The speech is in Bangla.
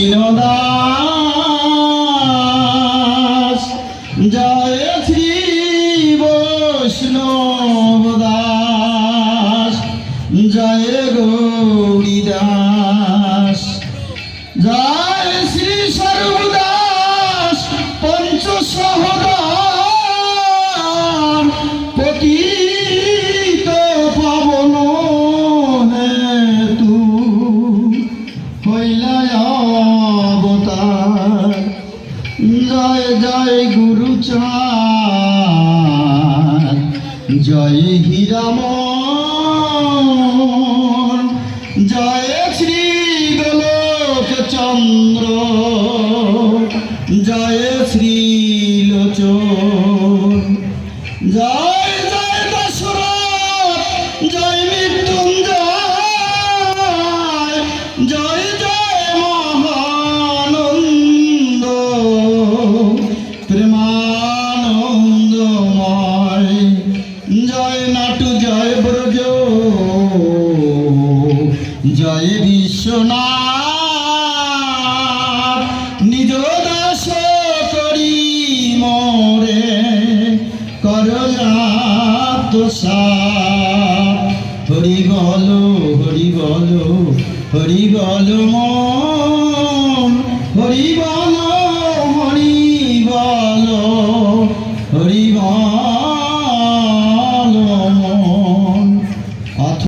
দাস জয় শ্রী বৈষ্ণব দাস জয় গৌরী দাস জয় শ্রী সর্বদাস পঞ্চ জয় গুরু চাঁদ জয় হীরামন জয় শ্রী গোলক চন্দ্র জয় শ্রী লোচন জয় জয় বিশ্বনাথ, নিজ দাস করি মরে করসা হরি বল হরি বল হরি বল হরি বল